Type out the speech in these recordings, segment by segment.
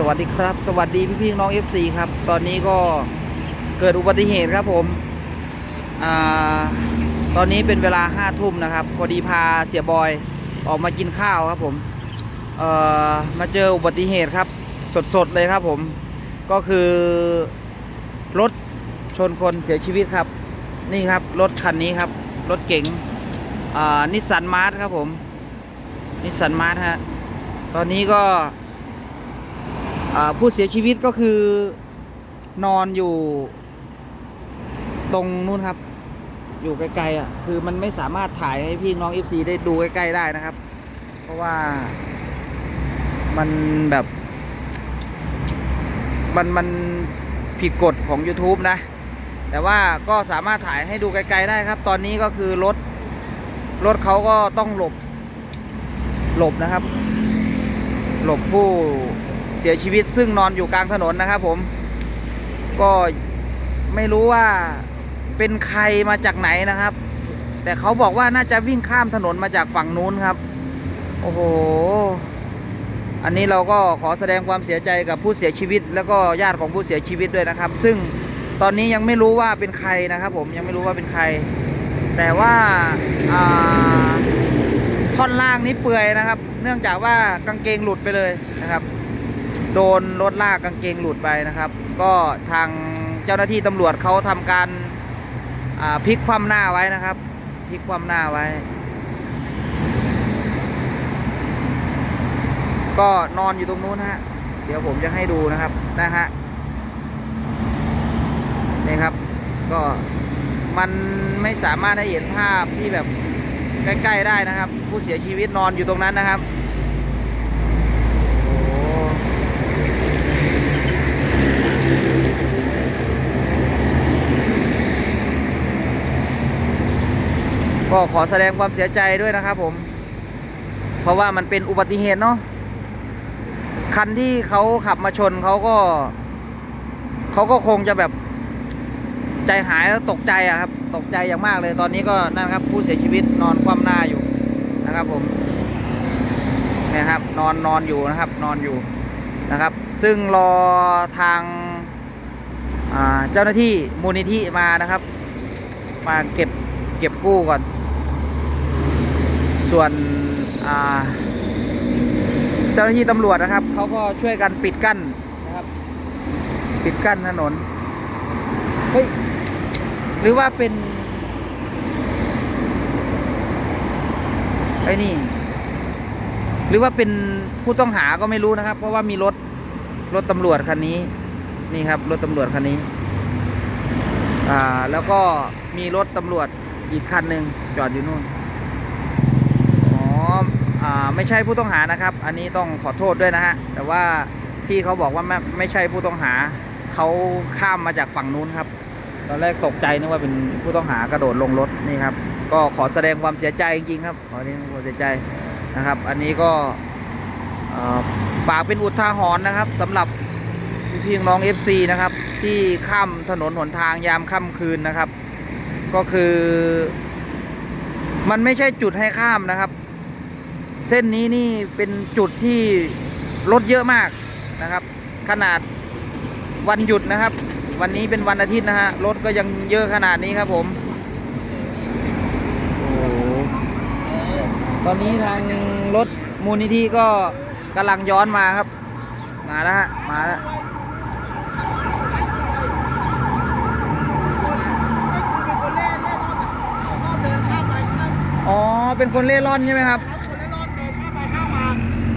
สวัสดีครับ สวัสดีพี่พี่น้อง FC ครับ ตอนนี้ก็เกิดอุบัติเหตุครับผมอตอนนี้เป็นเวลาห้าทุ่มนะครับ พอดีพาเสียบอยออกมากินข้าวครับผมมาเจออุบัติเหตุครับ สดๆเลยครับผม ก็คือรถชนคนเสียชีวิตครับ นี่ครับรถคันนี้ครับ รถเก๋งนิสสันมาร์ทครับผมนิสสันมาร์ทฮะตอนนี้ก็ ผู้เสียชีวิตก็คือนอนอยู่ตรงนู้นครับ อยู่ไกลๆอะคือมันไม่สามารถถ่ายให้พี่น้อง FC ได้ดูใกล้ๆได้นะครับ เพราะว่ามันแบบมันมันผิดกฎของ YouTube นะ แต่ว่าก็สามารถถ่ายให้ดูไกลๆได้ครับ ตอนนี้ก็คือรถ รถเขาก็ต้องหลบ หลบนะครับ หลบผู้ เสียชีวิตซึ่งนอนอยู่กลางถนนนะครับผม ก็ไม่รู้ว่าเป็นใครมาจากไหนนะครับ แต่เขาบอกว่าน่าจะวิ่งข้ามถนนมาจากฝั่งนู้นครับ โอ้โห อันนี้เราก็ขอแสดงความเสียใจกับผู้เสียชีวิต แล้วก็ญาติของผู้เสียชีวิตด้วยนะครับ ซึ่งตอนนี้ยังไม่รู้ว่าเป็นใครนะครับ ผมยังไม่รู้ว่าเป็นใคร แต่ว่าท่อนล่างนี้เปื่อยนะครับ เนื่องจากว่ากางเกงหลุดไปเลยนะครับ โดนรถลากกางเกงหลุดไปนะครับ ก็ทางเจ้าหน้าที่ตำรวจเขาทำการพลิกคว่ำหน้าไว้นะครับพลิกคว่ำหน้าไว้ ก็นอนอยู่ตรงนู้นฮะ เดี๋ยวผมจะให้ดูนะครับนะฮะนี่ครับ ก็มันไม่สามารถให้เห็นภาพที่แบบใกล้ ๆ ได้นะครับ ผู้เสียชีวิตนอนอยู่ตรงนั้นนะครับ ก็ขอแสดงความเสียใจด้วยนะครับผม เพราะว่ามันเป็นอุบัติเหตุเนาะคันที่เขาขับมาชนเขาก็เขาก็คงจะแบบใจหายแล้วตกใจอะครับ ตกใจอย่างมากเลยตอนนี้ก็นั่นครับ ผู้เสียชีวิตนอนคว่ำหน้าอยู่นะครับผมเนี่ยครับ นอนนอนอยู่นะครับ นอนอยู่นะครับ ซึ่งรอทางเจ้าหน้าที่มูลนิธิมานะครับ มาเก็บเก็บกู้ก่อน ส่วนเจ้าหน้าที่ตำรวจนะครับเขาก็ช่วยกันปิดกั้นนะครับ ปิดกั้นถนนเฮ้ยหรือว่าเป็นไอ้นี่ หรือว่าเป็นผู้ต้องหาก็ไม่รู้นะครับ เพราะว่ามีรถรถตำรวจคันนี้ นี่ครับ รถตำรวจคันนี้ อ่าแล้วก็มีรถตำรวจอีกคันหนึ่งจอดอยู่นู่น ไม่ใช่ผู้ต้องหานะครับ อันนี้ต้องขอโทษด้วยนะฮะ แต่ว่าพี่เขาบอกว่าไม่ไม่ใช่ผู้ต้องหา เขาข้ามมาจากฝั่งนู้นครับ ตอนแรกตกใจนึกว่าเป็นผู้ต้องหากระโดดลงรถนี่ครับ ก็ขอแสดงความเสียใจจริงๆครับ ขอแสดงความเสียใจนะครับ อันนี้ก็ฝากเป็นอุทาหรณ์นะครับสำหรับพี่น้อง FC นะครับ ที่ข้ามถนนหนทางยามค่ำคืนนะครับ ก็คือ มันไม่ใช่จุดให้ข้ามนะครับ เส้นนี้นี่เป็นจุดที่รถเยอะมากนะครับ ขนาดวันหยุดนะครับ วันนี้เป็นวันอาทิตย์นะฮะรถก็ยังเยอะขนาดนี้ครับผมโอ้ตอนนี้ทางรถมูลนิธิก็กำลังย้อนมาครับ มาแล้วฮะมาแล้วอ๋อ เป็นคนเล่ร่อนใช่ไหมครับ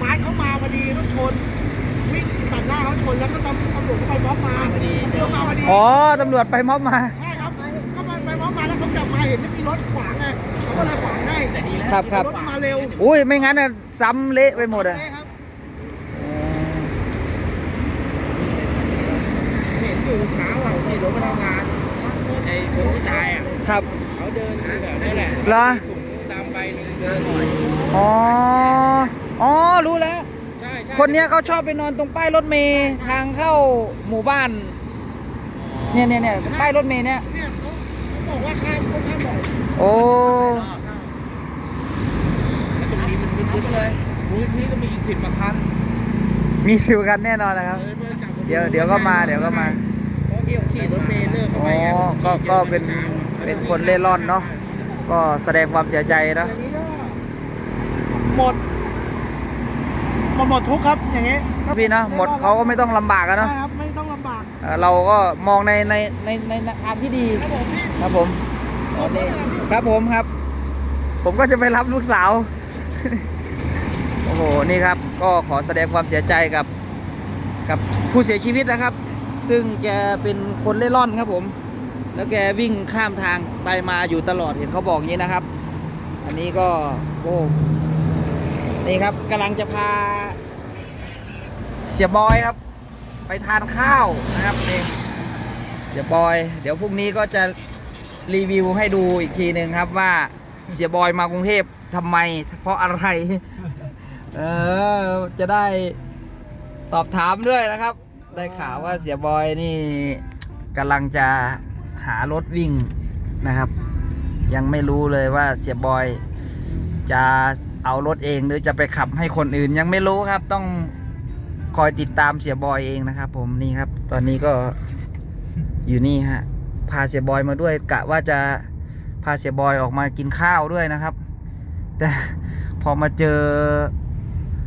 ไม้เขามาพอดีรถชนวิ่งตัดหน้าเขาชนแล้วก็ตำตำรวจก็ไปม็อบมาพอดีเดี๋ยวมาพอดีอ๋อตำรวจไปม็อบมา ใช่ครับก็มาไปม็อบมาแล้วเขากลับมาเห็นว่ามีรถขวางไงเขาก็เลยขวางให้ครับครับ รถมาเร็วอุ้ยไม่งั้นน่ะซ้ำเละไปหมดอะใช่ครับเห็นอยู่เช้าอะที่รถมาทำงานไอ้คนที่ตายอะครับเขาเดินอยู่แบบนี้แหละเหรอตามไปเดินหน่อยอ๋อ อ๋อรู้แล้ว ใช่ใช่คนเนี้ยเขาชอบไปนอนตรงป้ายรถเมย์ทางเข้าหมู่บ้าน เนี่ยเนี่ยเนี่ยป้ายรถเมย์เนี่ย เนี่ยเขาเขาบอกว่าข้ามเขาข้ามบ่อยโอ้ตรงนี้มันลึกๆเลยมูลนิธิก็มีอีกสิบกว่าคันมีสิวกันแน่นอนนะครับ เดี๋ยวเดี๋ยวก็มาเดี๋ยวก็มา เพราะที่ขี่รถเมล์เลิกเข้าอ๋ไปอไงก็ก็เป็นเป็นคนเล่ร่อนเนาะ ก็แสดงความเสียใจอนะย่างนี้ก็หมด หมดหมดทุกข์ครับอย่างนี้ก็พี่เนาะหมดเขาก็ไม่ต้องลำบากกันใช่เนาะครับไม่ต้องลำบากเอ่อเราก็มองในในในในทางที่ดีครับผมพี่ครับผมตอนนี้ครับผมครับ ผมก็จะไปรับลูกสาว โอ้โหนี่ครับ ก็ขอแสดงความเสียใจกับ กับผู้เสียชีวิตนะครับ ซึ่งแกเป็นคนเล่ร่อนครับผม แล้วแกวิ่งข้ามทางไปมาอยู่ตลอดเห็นเขาบอกอย่างนี้นะครับ อันนี้ก็โอ้ นี่ครับกำลังจะพา เสียบอยครับ ไปทานข้าวนะครับนี่เสียบอย เดี๋ยวพรุ่งนี้ก็จะรีวิวให้ดูอีกทีหนึ่งครับว่าเสียบอยมากรุงเทพทำไม เพราะอะไร เออจะได้สอบถามด้วยนะครับ ได้ข่าวว่าเสียบอยนี่กำลังจะหารถวิ่งนะครับ ยังไม่รู้เลยว่าเสียบอยจะ เอารถเองหรือจะไปขับให้คนอื่นยังไม่รู้ครับต้องคอยติดตามเสียบอยเองนะครับ ผมนี่ครับ ตอนนี้ก็อยู่นี่ฮะพาเสียบอยมาด้วยกะว่าจะพาเสียบอยออกมากินข้าวด้วยนะครับ แต่พอมาเจอ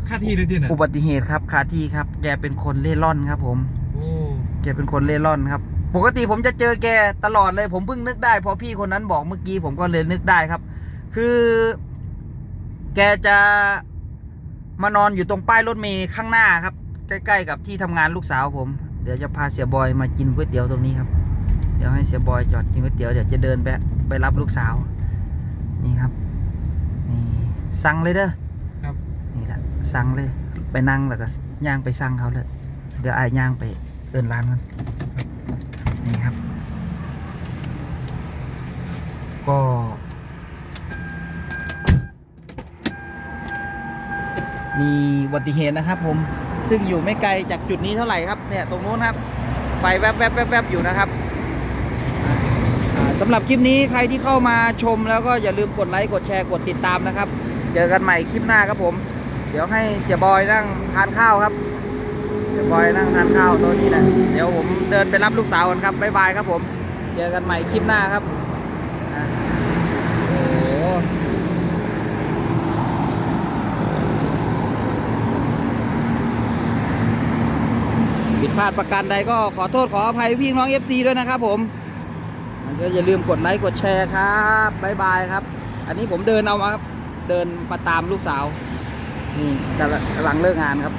ค่าที่เลยที่น่ะอุบัติเหตุครับคาที่ครับ แกเป็นคนเล่ร่อนครับ ผมโอ้แกเป็นคนเล่ร่อนครับ ปกติผมจะเจอแกตลอดเลย ผมเพิ่งนึกได้เพราะพี่คนนั้นบอกเมื่อกี้ผมก็เลยนึกได้ครับ คือ แกจะมานอนอยู่ตรงป้ายรถเมล์ข้างหน้าครับ ใกล้ๆกับที่ทำงานลูกสาวผม เดี๋ยวจะพาเสียบอยมากินก๋วยเตี๋ยวตรงนี้ครับ เดี๋ยวให้เสียบอยจอดกินก๋วยเตี๋ยวเดี๋ยวจะเดินไปไปรับลูกสาว นี่ครับ นี่สั่งเลยเด้อครับนี่แหละสั่งเลย ไปนั่งแล้วก็ย่างไปสั่งเขาเลย เดี๋ยวอายย่างไปเอินร้านกันนี่ครับ ก็ มีอุบัติเหตุนะครับ ผมซึ่งอยู่ไม่ไกลจากจุดนี้เท่าไหร่ครับเนี่ยตรงนู้นครับไฟแวบแวบแวบแวบอยู่นะครับสำหรับคลิปนี้ใครที่เข้ามาชมแล้วก็อย่าลืมกดไลค์กดแชร์กดติดตามนะครับ เจอกันใหม่คลิปหน้าครับผม เดี๋ยวให้เสียบอยนั่งทานข้าวครับเสียบอยนั่งทานข้าวต๊ะนี้แหละเดี๋ยวผมเดินไปรับลูกสาวกันครับบ๊ายบายครับผม เจอกันใหม่คลิปหน้าครับอะโอ้โห ผิด พลาดประการใดก็ขอโทษขออภัยพี่น้อง FC ด้วยนะครับผมก็อย่าลืมกดไลค์กดแชร์ครับบ๊ายบายครับ อันนี้ผมเดินเอามาครับ เดินมาตามลูกสาวนี่กำลังเลิกงานครับ